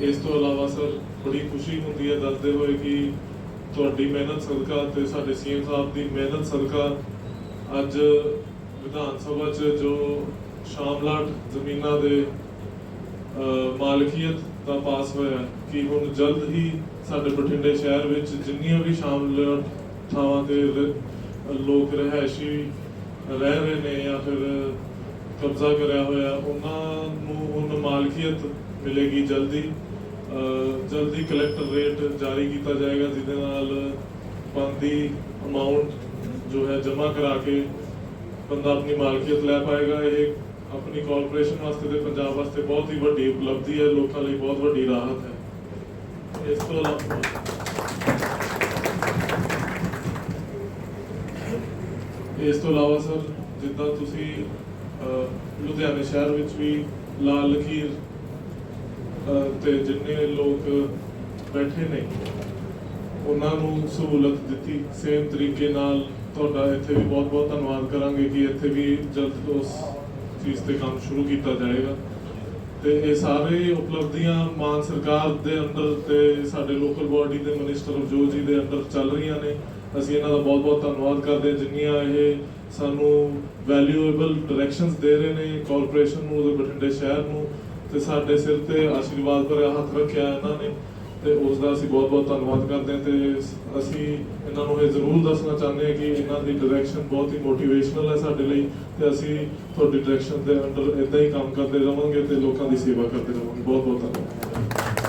ਇਸ ਤੋਂ ਇਲਾਵਾ ਸਰ, ਬੜੀ ਖੁਸ਼ੀ ਹੁੰਦੀ ਹੈ, ਦੱਸਦੇ ਹੋਏ ਕਿ ਤੁਹਾਡੀ ਮਿਹਨਤ ਸਦਕਾ ਤੇ ਸਾਡੇ ਸੀਐਮ ਸਾਹਿਬ ਦੀ ਮਿਹਨਤ ਸਦਕਾ ਅੱਜ ਵਿਧਾਨ ਸਭਾ 'ਚ ਜੋ ਸ਼ਾਮਲਾਟ ਜ਼ਮੀਨਾਂ ਦੇ ਮਾਲਕੀਅਤ ਦਾ ਪਾਸ ਹੋਇਆ, ਕਿ ਹੁਣ ਜਲਦ ਹੀ ਸਾਡੇ ਬਠਿੰਡੇ ਸ਼ਹਿਰ ਵਿੱਚ ਜਿੰਨੀਆਂ ਵੀ ਸ਼ਾਮਲਾਟ ਥਾਵਾਂ ਤੇ ਲੋਕ ਰਹਿائشੀ ਰਹਿ ਰਹੇ ਨੇ ਜਾਂ ਫਿਰ ਕਬਜ਼ਾ ਕਰਿਆ ਹੋਇਆ, ਉਹਨਾਂ ਨੂੰ ਹੁਣ ਮਾਲਕੀਅਤ ਮਿਲੇਗੀ ਜਲਦੀ। ਜਲਦੀ ਕਲੈਕਟਰ ਰੇਟ ਜਾਰੀ ਕੀਤਾ ਜਾਏਗਾ ਜਿਹਦੇ ਨਾਲ ਬੰਦੀ ਅਮਾਉਂਟ ਜੋ ਹੈ ਜਮ੍ਹਾਂ ਕਰਾ ਕੇ ਬੰਦਾ ਆਪਣੀ ਮਾਲਕੀਅਤ ਲੈ ਪਾਏਗਾ। ਇਹ ਆਪਣੀ ਕਾਰਪੋਰੇਸ਼ਨ ਵਾਸਤੇ ਤੇ ਪੰਜਾਬ ਵਾਸਤੇ ਬਹੁਤ ਹੀ ਵੱਡੀ ਉਪਲਬਧੀ ਹੈ ਲੋਕਾਂ ਲਈ ਬਹੁਤ ਵੱਡੀ ਰਾਹਤ ਹੈ। ਇਸ ਤੋਂ ਇਲਾਵਾ ਇਸ ਤੋਂ ਇਲਾਵਾ ਸਰ ਜਿੱਦਾਂ ਤੁਸੀਂ ਅਹ, ਲੁਧਿਆਣੇ ਸ਼ਹਿਰ ਵਿੱਚ ਵੀ ਲਾਲ ਲਖੀਰ ਤੇ ਜਿੰਨੇ ਲੋਕ ਬੈਠੇ ਨੇ, ਉਹਨਾਂ ਨੂੰ ਸਹੂਲਤ ਦਿੱਤੀ। ਸੇਮ ਤਰੀਕੇ ਨਾਲ ਤੁਹਾਡਾ ਇੱਥੇ ਵੀ ਬਹੁਤ ਬਹੁਤ ਧੰਨਵਾਦ ਕਰਾਂਗੇ ਕਿ ਇੱਥੇ ਵੀ ਜਲਦ ਉਸ ਚੀਜ਼ ਤੇ ਕੰਮ ਸ਼ੁਰੂ ਕੀਤਾ ਜਾਏਗਾ। ਤੇ ਇਹ ਸਾਰੇ ਉਪਲਬਧੀਆਂ ਮਾਨ ਸਰਕਾਰ ਦੇ ਅੰਦਰ ਤੇ ਸਾਡੇ ਲੋਕਲ ਬਾਡੀ ਦੇ ਮਿਨਿਸਟਰ ਅਵਜੋਤ ਜੀ ਦੇ ਅੰਦਰ ਚੱਲ ਰਹੀਆਂ ਨੇ। ਅਸੀਂ ਇਹਨਾਂ ਦਾ ਬਹੁਤ ਬਹੁਤ ਧੰਨਵਾਦ ਕਰਦੇ ਹਾਂ, ਜਿੰਨੀਆਂ ਇਹ ਸਾਨੂੰ ਵੈਲਿਊਏਬਲ ਡਾਇਰੈਕਸ਼ਨਸ ਦੇ ਰਹੇ ਨੇ ਕਾਰਪੋਰੇਸ਼ਨ ਨੂੰ ਤੇ ਬਠਿੰਡੇ ਸ਼ਹਿਰ ਨੂੰ ਤੇ ਸਾਡੇ ਸਿਰ ਤੇ ਆਸ਼ੀਰਵਾਦ ਭਰਿਆ ਹੱਥ ਰੱਖਿਆ ਇਹਨਾਂ ਨੇ ਤੇ ਉਸ ਦਾ ਅਸੀਂ ਬਹੁਤ ਬਹੁਤ ਧੰਨਵਾਦ ਕਰਦੇ ਹਾਂ ਤੇ ਅਸੀਂ ਇਹਨਾਂ ਨੂੰ ਇਹ ਜ਼ਰੂਰ ਦੱਸਣਾ ਚਾਹੁੰਦੇ ਹਾਂ ਕਿ ਇਹਨਾਂ ਦੀ ਡਾਇਰੈਕਸ਼ਨ ਬਹੁਤ ਹੀ ਮੋਟੀਵੇਸ਼ਨਲ ਹੈ ਸਾਡੇ ਲਈ ਤੇ ਅਸੀਂ ਤੁਹਾਡੀ ਡਾਇਰੈਕਸ਼ਨ ਦੇ ਅੰਡਰ ਇਦਾਂ ਹੀ ਕੰਮ ਕਰਦੇ ਰਵਾਂਗੇ ਤੇ ਲੋਕਾਂ ਦੀ ਸੇਵਾ ਕਰਦੇ ਰਵਾਂਗੇ। ਬਹੁਤ ਬਹੁਤ ਧੰਨਵਾਦ।